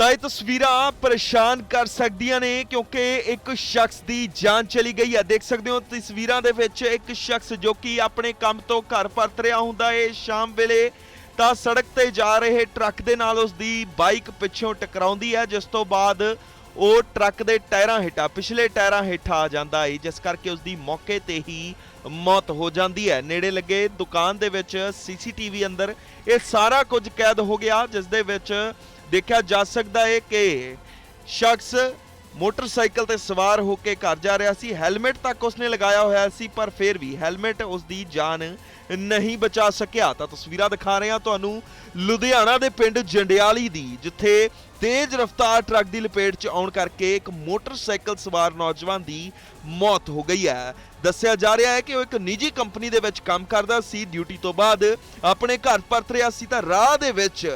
ਤਾਂ ਇਹ ਤਸਵੀਰਾਂ ਪਰੇਸ਼ਾਨ ਕਰ ਸਕਦੀਆਂ ਨੇ ਕਿਉਂਕਿ ਇੱਕ ਸ਼ਖਸ ਦੀ ਜਾਨ ਚਲੀ ਗਈ ਹੈ। ਦੇਖ ਸਕਦੇ ਹੋ ਤਸਵੀਰਾਂ ਦੇ ਵਿੱਚ ਇੱਕ ਸ਼ਖਸ ਜੋ ਕਿ ਆਪਣੇ ਕੰਮ ਤੋਂ ਘਰ ਪਰਤ ਰਿਹਾ ਹੁੰਦਾ ਹੈ। ਸ਼ਾਮ ਵੇਲੇ ਤਾਂ ਸੜਕ ਤੇ ਜਾ ਰਹੇ ਟਰੱਕ ਦੇ ਨਾਲ ਉਸ ਦੀ ਬਾਈਕ ਪਿੱਛੋਂ ਟਕਰਾਉਂਦੀ ਹੈ। ਜਿਸ ਤੋਂ ਬਾਅਦ ਉਹ ਟਰੱਕ ਦੇ ਟਾਇਰਾਂ ਹੇਠਾਂ, ਪਿਛਲੇ ਟਾਇਰਾਂ ਹੇਠਾਂ ਆ ਜਾਂਦਾ ਹੈ। ਜਿਸ ਕਰਕੇ ਉਸ ਦੀ ਮੌਕੇ ਤੇ ਹੀ ਮੌਤ ਹੋ ਜਾਂਦੀ ਹੈ। ਨੇੜੇ ਲੱਗੇ ਦੁਕਾਨ ਦੇ ਵਿੱਚ ਸੀਸੀਟੀਵੀ ਅੰਦਰ ਇਹ ਸਾਰਾ ਕੁਝ ਕੈਦ ਹੋ ਗਿਆ, ਜਿਸ ਦੇ ਵਿੱਚ ਦੇਖਿਆ ਜਾ ਸਕਦਾ ਹੈ ਕਿ ਸ਼ਖਸ ਮੋਟਰਸਾਈਕਲ ਤੇ ਸਵਾਰ ਹੋ ਕੇ ਘਰ ਜਾ ਰਿਹਾ ਸੀ। ਹੈਲਮਟ ਤੱਕ ਉਸਨੇ ਲਗਾਇਆ ਹੋਇਆ ਸੀ, ਪਰ ਫਿਰ ਵੀ ਹੈਲਮਟ ਉਸ ਦੀ ਜਾਨ ਨਹੀਂ ਬਚਾ ਸਕਿਆ। ਤਾਂ ਤਸਵੀਰਾਂ ਦਿਖਾ ਰਹੇ ਹਾਂ ਤੁਹਾਨੂੰ ਲੁਧਿਆਣਾ ਦੇ ਪਿੰਡ ਜੰਡਿਆਲੀ ਦੀ, ਜਿੱਥੇ ਤੇਜ਼ ਰਫ਼ਤਾਰ ਟਰੱਕ ਦੀ ਲਪੇਟ 'ਚ ਆਉਣ ਕਰਕੇ ਇੱਕ ਮੋਟਰਸਾਈਕਲ ਸਵਾਰ ਨੌਜਵਾਨ ਦੀ ਮੌਤ ਹੋ ਗਈ ਹੈ। ਦੱਸਿਆ ਜਾ ਰਿਹਾ ਹੈ ਕਿ ਉਹ ਇੱਕ ਨਿੱਜੀ ਕੰਪਨੀ ਦੇ ਵਿੱਚ ਕੰਮ ਕਰਦਾ ਸੀ। ਡਿਊਟੀ ਤੋਂ ਬਾਅਦ ਆਪਣੇ ਘਰ ਪਰਤ ਰਿਹਾ ਸੀ। ਤਾਂ ਰਾਹ ਦੇ ਵਿੱਚ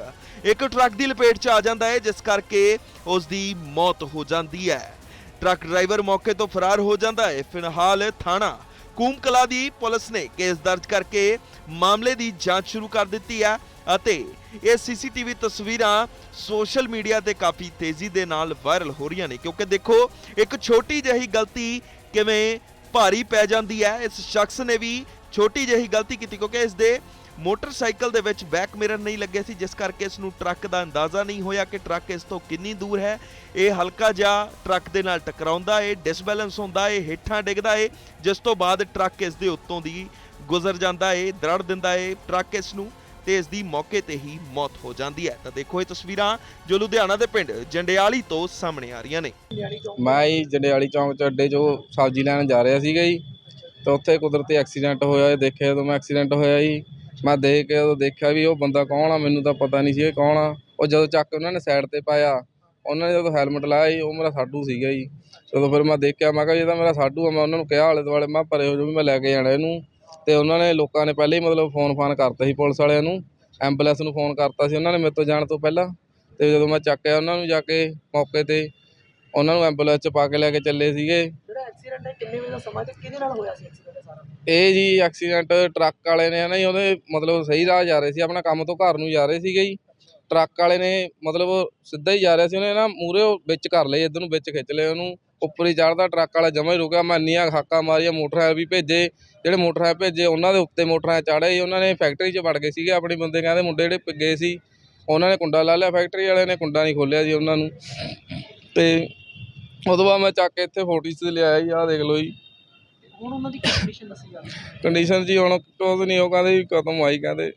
ਇੱਕ ਟਰੱਕ ਦੀ ਲਪੇਟ 'ਚ ਆ ਜਾਂਦਾ ਹੈ, ਜਿਸ ਕਰਕੇ ਉਸ ਦੀ ਮੌਤ ਹੋ ਜਾਂਦੀ ਹੈ। ਟਰੱਕ ਡਰਾਈਵਰ ਮੌਕੇ ਤੋਂ ਫਰਾਰ ਹੋ ਜਾਂਦਾ ਹੈ। ਫਿਲਹਾਲ ਥਾਣਾ ਕੂਮਕਲਾ ਦੀ ਪੁਲਿਸ ਨੇ ਕੇਸ ਦਰਜ ਕਰਕੇ ਮਾਮਲੇ ਦੀ ਜਾਂਚ ਸ਼ੁਰੂ ਕਰ ਦਿੱਤੀ ਹੈ ਅਤੇ ਇਹ ਸੀਸੀਟੀਵੀ ਤਸਵੀਰਾਂ ਸੋਸ਼ਲ ਮੀਡੀਆ ਤੇ ਕਾਫੀ ਤੇਜ਼ੀ ਦੇ ਨਾਲ ਵਾਇਰਲ ਹੋ ਰਹੀਆਂ ਨੇ। ਕਿਉਂਕਿ ਦੇਖੋ, ਇੱਕ ਛੋਟੀ ਜਿਹੀ ਗਲਤੀ ਕਿਵੇਂ ਭਾਰੀ ਪੈ ਜਾਂਦੀ ਹੈ। ਇਸ ਸ਼ਖਸ ਨੇ ਵੀ ਛੋਟੀ ਜਿਹੀ ਗਲਤੀ ਕੀਤੀ, ਕਿਉਂਕਿ ਇਸ ਦੇ ਮੋਟਰਸਾਈਕਲ ਦੇ ਵਿੱਚ ਬੈਕ ਮਿਰਰ ਨਹੀਂ ਲੱਗੇ ਸੀ, ਜਿਸ ਕਰਕੇ ਇਸ ਨੂੰ ਟਰੱਕ ਦਾ ਅੰਦਾਜ਼ਾ ਨਹੀਂ ਹੋਇਆ ਕਿ ਟਰੱਕ ਇਸ ਤੋਂ ਕਿੰਨੀ ਦੂਰ ਹੈ। ਇਹ ਹਲਕਾ ਜਿਹਾ ਟਰੱਕ ਦੇ ਨਾਲ ਟਕਰਾਉਂਦਾ ਏ ਡਿਸਬੈਲੈਂਸ ਹੁੰਦਾ ਏ, ਹੇਠਾਂ ਡਿੱਗਦਾ ਏ, ਜਿਸ ਤੋਂ ਬਾਅਦ ਟਰੱਕ ਇਸ ਦੇ ਉੱਤੋਂ ਦੀ ਗੁਜ਼ਰ ਜਾਂਦਾ ਏ, ਦਰੜ ਦਿੰਦਾ ਏ, ਟਰੱਕ ਇਸ ਨੂੰ ਤੇ ਇਸ ਦੀ ਮੌਕੇ ਤੇ ਹੀ ਮੌਤ ਹੋ ਜਾਂਦੀ ਹੈ। ਤਾਂ ਦੇਖੋ ਇਹ ਤਸਵੀਰਾਂ ਜੋ ਲੁਧਿਆਣਾ ਦੇ ਪਿੰਡ ਜੰਡਿਆਲੀ ਤੋਂ ਸਾਹਮਣੇ ਆ ਰਹੀਆਂ ਨੇ। ਮੈਂ ਜੀ ਜੰਡਿਆਲੀ ਚੌਂਕ ਚ ਅੱਡੇ ਜੋ ਸਬਜ਼ੀ ਲੈਣ ਜਾ ਰਿਹਾ ਸੀਗਾ ਜੀ, ਤੇ ਉੱਥੇ ਕੁਦਰਤੀ ਐਕਸੀਡੈਂਟ ਹੋਇਆ, ਇਹ ਦੇਖਿਆ ਜਦੋਂ ਮੈਂ ਐਕਸੀਡੈਂਟ ਹੋਇਆ ਜੀ। ਮੈਂ ਦੇਖ ਕੇ ਉਦੋਂ ਦੇਖਿਆ ਵੀ ਉਹ ਬੰਦਾ ਕੌਣ ਆ, ਮੈਨੂੰ ਤਾਂ ਪਤਾ ਨਹੀਂ ਸੀ ਇਹ ਕੌਣ ਆ। ਉਹ ਜਦੋਂ ਚੱਕ ਕੇ ਉਹਨਾਂ ਨੇ ਸਾਈਡ ਤੇ ਪਾਇਆ, ਉਹਨਾਂ ਨੇ ਜਦੋਂ ਹੈਲਮਟ ਲਾਇਆ ਜੀ ਉਹ ਮੇਰਾ ਸਾਡੂ ਸੀਗਾ ਜੀ। ਜਦੋਂ ਫਿਰ ਮੈਂ ਦੇਖਿਆ, ਮੈਂ ਕਿਹਾ ਇਹ ਤਾਂ ਮੇਰਾ ਸਾਡੂ ਆ, ਮੈਂ ਉਹਨਾਂ ਨੂੰ ਕਿਹਾ ਆਲੇ ਦੁਆਲੇ, ਮੈਂ ਕਿਹਾ ਪਰੇ ਹੋ ਜਾਓ ਵੀ ਮੈਂ ਲੈ ਕੇ ਜਾਣਾ ਇਹਨੂੰ। ਤੇ ਉਹਨਾਂ ਨੇ ਲੋਕਾਂ ਨੇ ਪਹਿਲਾਂ ਹੀ ਮਤਲਬ ਫੋਨ ਫਾਨ ਕਰਤਾ ਸੀ ਪੁਲਿਸ ਵਾਲਿਆਂ ਨੂੰ ਐਂਬੂਲੈਂਸ ਨੂੰ ਫੋਨ ਕਰਤਾ ਸੀ ਉਹਨਾਂ ਨੇ ਮੇਰੇ ਤੋਂ ਜਾਣ ਤੋਂ ਪਹਿਲਾਂ। ਤੇ ਜਦੋਂ ਮੈਂ ਚੱਕਿਆ ਉਹਨਾਂ ਨੂੰ ਜਾ ਕੇ ਮੌਕੇ ਤੇ, ਉਹਨਾਂ ਨੂੰ ਐਂਬੂਲੈਂਸ 'ਚ ਪਾ ਕੇ ਲੈ ਕੇ ਚੱਲੇ ਸੀਗੇ। ਐਕਸੀਡੈਂਟ ਹੈ, ਕਿੰਨੇ ਵਜੇ ਦਾ ਸਮਾਂ ਤੇ ਕਿਹਦੇ ਨਾਲ ਹੋਇਆ ਸੀ ਐਕਸੀਡੈਂਟ ਸਾਰਾ? ਇਹ ਜੀ ਐਕਸੀਡੈਂਟ ਟਰੱਕ ਵਾਲੇ ਨੇ ਨਾ ਜੀ, ਉਹਦੇ ਮਤਲਬ ਸਹੀ ਰਾਹ ਜਾ ਰਹੇ ਸੀ, ਆਪਣਾ ਕੰਮ ਤੋਂ ਘਰ ਨੂੰ ਜਾ ਰਹੇ ਸੀਗੇ ਜੀ। ਟਰੱਕ ਵਾਲੇ ਨੇ ਮਤਲਬ ਸਿੱਧਾ ਹੀ ਜਾ ਰਿਹਾ ਸੀ, ਉਹਨੇ ਨਾ ਮੂਰੇ ਵਿੱਚ ਕਰ ਲਏ, ਇੱਧਰ ਨੂੰ ਵਿੱਚ ਖਿੱਚ ਲਏ ਉਹਨੂੰ। ਉੱਪਰ ਹੀ ਚੜਦਾ ਟਰੱਕ ਵਾਲਾ ਜਮਾ ਹੀ ਰੁਕਿਆ, ਮੈਂ ਇੰਨੀਆਂ ਹਾਕਾਂ ਮਾਰੀਆਂ ਮੋਟਰਾਂ ਵੀ ਭੇਜੇ। ਜਿਹੜੇ ਮੋਟਰਾਂ ਭੇਜੇ, ਉਹਨਾਂ ਦੇ ਉੱਤੇ ਮੋਟਰਾਂ ਚੜ੍ਹੇ ਜੀ ਉਹਨਾਂ ਨੇ ਫੈਕਟਰੀ 'ਚ ਵੜ ਗਏ ਸੀਗੇ, ਆਪਣੇ ਬੰਦੇ ਕਹਿੰਦੇ ਮੁੰਡੇ ਜਿਹੜੇ ਪ- ਗਏ ਸੀ, ਉਹਨਾਂ ਨੇ ਕੁੰਡਾ ਲਾ ਲਿਆ ਫੈਕਟਰੀ ਵਾਲਿਆਂ ਨੇ, ਕੁੰਡਾ ਨਹੀਂ ਖੋਲਿਆ ਜੀ ਉਹਨਾਂ ਨੂੰ। ਤੇ ਉਦੋਂ ਬਾਅਦ ਮੈਂ ਚੱਕ ਕੇ ਇੱਥੇ ਫੋਟੋਸ ਤੇ ਲਿਆਇਆ ਜੀ ਆਹ ਦੇਖ ਲਓ ਜੀ। ਹੁਣ ਉਹਨਾਂ ਦੀ ਕੰਡੀਸ਼ਨ ਦੱਸੀ ਜਾ ਰਹੀ ਹੈ। ਕੰਡੀਸ਼ਨ ਜੀ ਹੁਣ ਕੁਝ ਨਹੀਂ ਉਹ ਕਹਿੰਦੇ ਵੀ ਖਤਮ ਆਈ ਕਹਿੰਦੇ।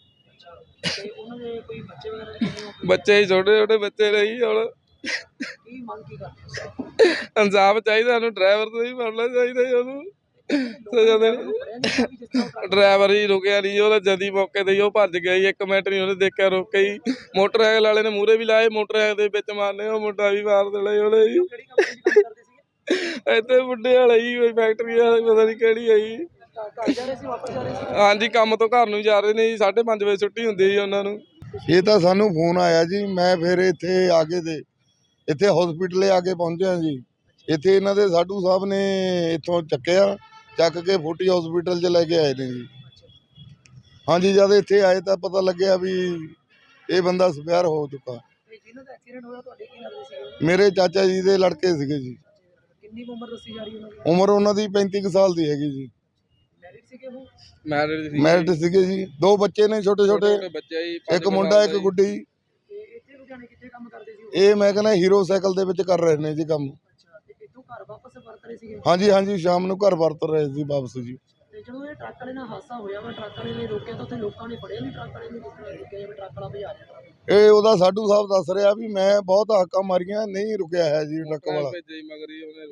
ਤੇ ਉਹਨਾਂ ਦੇ ਕੋਈ ਬੱਚੇ ਵਗੈਰਾ ਦੇ ਕਿੰਨੇ ਹੋ ਬੱਚੇ ਹੀ ਛੋਟੇ ਛੋਟੇ ਬੱਚੇ ਨੇ ਜੀ ਹੁਣ। ਕੀ ਮੰਗ ਕੀ ਕਰਦੇ ਹੋ? ਇਨਸਾਫ ਚਾਹੀਦਾ ਸਾਨੂੰ ਡਰਾਈਵਰ ਤੋਂ ਹੀ ਫੜਨਾ ਚਾਹੀਦਾ ਜੀ ਉਹਨੂੰ। ਸਜ਼ਾ ਦੇਣੀ ਡਰਾਈਵਰ ਹੀ ਰੁਕਿਆ ਨਹੀਂ ਉਹਦਾ ਜਦੀ ਮੌਕੇ ਤੇ ਹੀ ਉਹ ਭੱਜ ਗਿਆ ਜੀ, ਇੱਕ ਮਿੰਟ ਨਹੀਂ ਉਹਨੇ ਦੇਖਿਆ ਰੁਕ ਕੇ ਹੀ। ਮੋਟਰਸਾਈਕਲ ਵਾਲੇ ਨੇ ਮੂਹਰੇ ਵੀ ਲਾਏ, ਮੋਟਰਸਾਈਕਲ ਦੇ ਵਿੱਚ ਮਾਰਨੇ, ਉਹ ਮੁੰਡਾ ਵੀ ਮਾਰ ਦੇਣਾ ਜੀ ਉਹਨੇ ਜੀ। ਇੱਥੇ ਮੁੰਡੇ ਵਾਲੇ ਜੀ, ਕੋਈ ਫੈਕਟਰੀ ਵਾਲੇ, ਪਤਾ ਨਹੀਂ ਕਿਹੜੀ ਹੈ ਹਾਂਜੀ, ਕੰਮ ਤੋਂ ਘਰ ਨੂੰ ਜਾ ਰਹੇ ਨੇ ਜੀ 5:30 ਵਜੇ ਛੁੱਟੀ ਹੁੰਦੀ ਜੀ ਉਹਨਾਂ ਨੂੰ। ਇਹ ਤਾਂ ਸਾਨੂੰ ਫੋਨ ਆਇਆ ਜੀ, ਮੈਂ ਫਿਰ ਇੱਥੇ ਆ ਕੇ ਤੇ, ਇੱਥੇ ਹਸਪੀਟਲੇ ਆ ਕੇ ਪਹੁੰਚਿਆ ਜੀ। ਇੱਥੇ ਇਹਨਾਂ ਦੇ ਸਾਡੂ ਸਾਹਿਬ ਨੇ ਇੱਥੋਂ ਚੱਕਿਆ। ਚੱਕ ਕੇ ਫੋਟੀ ਹਸਪੀਟਲ 'ਚ ਲੈ ਕੇ ਆਏ ਨੇ ਜੀ। ਹਾਂਜੀ ਜਦ ਇੱਥੇ ਆਏ ਤਾਂ ਪਤਾ ਲੱਗਿਆ ਵੀ ਇਹ ਬੰਦਾ ਸਪੈਰ ਹੋ ਚੁੱਕਾ। ਤੇ ਜਿਹਨਾਂ ਦਾ ਐਕਸੀਡੈਂਟ ਹੋਇਆ ਤੁਹਾਡੇ ਕੀ ਲੱਗਦੇ ਸੀਗੇ? ਮੇਰੇ ਚਾਚਾ ਜੀ ਦੇ ਲੜਕੇ ਸੀਗੇ ਜੀ। ਕਿੰਨੀ ਕੁ ਉਮਰ ਦੱਸੀ ਜਾ ਰਹੀ ਉਹਨਾਂ ਦੀ? ਉਮਰ ਉਹਨਾਂ ਦੀ 35 ਕੁ ਸਾਲ ਦੀ ਹੈਗੀ ਜੀ। ਮੈਰਿਡ ਸੀਗੇ ਉਹ? ਮੈਰਿਡ ਸੀ ਮੈਰਿਡ ਸੀਗੇ ਜੀ। ਦੋ ਬੱਚੇ ਨੇ ਛੋਟੇ ਛੋਟੇ ਬੱਚੇ ਜੀ ਇੱਕ ਮੁੰਡਾ ਇੱਕ ਗੁੱਡੀ। ਇਹ ਮੈਂ ਕਹਿੰਦਾ ਹੀਰੋ ਸਾਈਕਲ ਦੇ ਵਿੱਚ ਕਰ ਰਹੇ ਨੇ ਜੀ ਕੰਮ ਅੱਛਾ ਤੇ ਇੱਥੋਂ ਘਰ ਵਾਪਸ ਵਰਤ ਰਹੇ ਸੀਗੇ? ਹਾਂਜੀ ਹਾਂਜੀ ਸ਼ਾਮ ਨੂੰ ਘਰ ਵਰਤ ਰਹੇ ਸੀ ਵਾਪਸ ਜੀ। ਤੇ ਜਦੋਂ ਇਹ ਟਰੱਕ ਵਾਲੇ ਨਾਲ ਹਾਦਸਾ ਹੋਇਆ ਵਾ ਟਰੱਕ ਵਾਲੇ ਨੇ ਰੋਕਿਆ ਤਾਂ ਉੱਥੇ ਲੋਕਾਂ ਨੇ ਫੜਿਆ ਨਹੀਂ ਟਰੱਕ ਵਾਲੇ ਨੂੰ ਜਿਸ ਤਰ੍ਹਾਂ ਰੋਕਿਆ ਜਿਵੇਂ ਟਰੱਕ ਵਾਲਾ ਭਜਾ ਰਿਹਾ ਟਰੱਕ ਇਹ ਉਹਦਾ ਸਾਡੂ ਸਾਹਿਬ ਦੱਸ ਰਿਹਾ ਵੀ ਮੈਂ ਬਹੁਤ ਹਾਕਾਂ ਮਾਰੀਆਂ ਨਹੀਂ ਰੁਕਿਆ ਹੈ ਜੀ ਟਰੱਕ ਵਾਲਾ।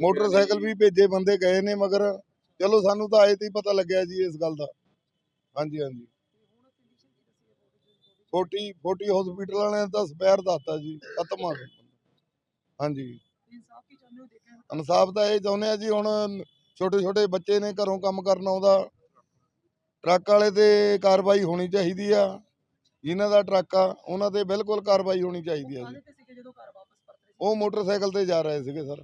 ਮੋਟਰਸਾਈਕਲ ਵੀ ਭੇਜੇ ਬੰਦੇ ਗਏ ਨੇ ਮਗਰ ਚਲੋ ਸਾਨੂੰ ਤਾਂ ਆਏ ਤੇ ਹੀ ਪਤਾ ਲੱਗਿਆ ਜੀ ਇਸ ਗੱਲ ਦਾ। ਹਾਂਜੀ ਹਾਂਜੀ। 40 40 ਹਸਪੀਟਲ ਵਾਲਿਆਂ ਨੇ ਤਾਂ ਸਪੈਰ ਦੱਸਤਾ ਜੀ ਖਤਮ ਆ ਹਾਂਜੀ। ਇਨਸਾਫ ਤਾਂ। ਇਹ ਚਾਹੁੰਦੇ ਆ ਜੀ ਹੁਣ ਛੋਟੇ ਛੋਟੇ ਬੱਚੇ ਨੇ ਘਰੋਂ ਕੰਮ ਕਰਨ ਆਉਂਦਾ। ਟਰੱਕ ਵਾਲੇ ਤੇ ਕਾਰਵਾਈ ਹੋਣੀ ਚਾਹੀਦੀ ਆ। ਜਿਨ੍ਹਾਂ ਦਾ ਟਰੱਕ ਆ ਉਹਨਾਂ ਤੇ ਬਿਲਕੁਲ ਕਾਰਵਾਈ ਹੋਣੀ ਚਾਹੀਦੀ ਆ ਜੀ। ਉਹ ਮੋਟਰਸਾਈਕਲ ਤੇ ਜਾ ਰਹੇ ਸੀਗੇ ਸਰ।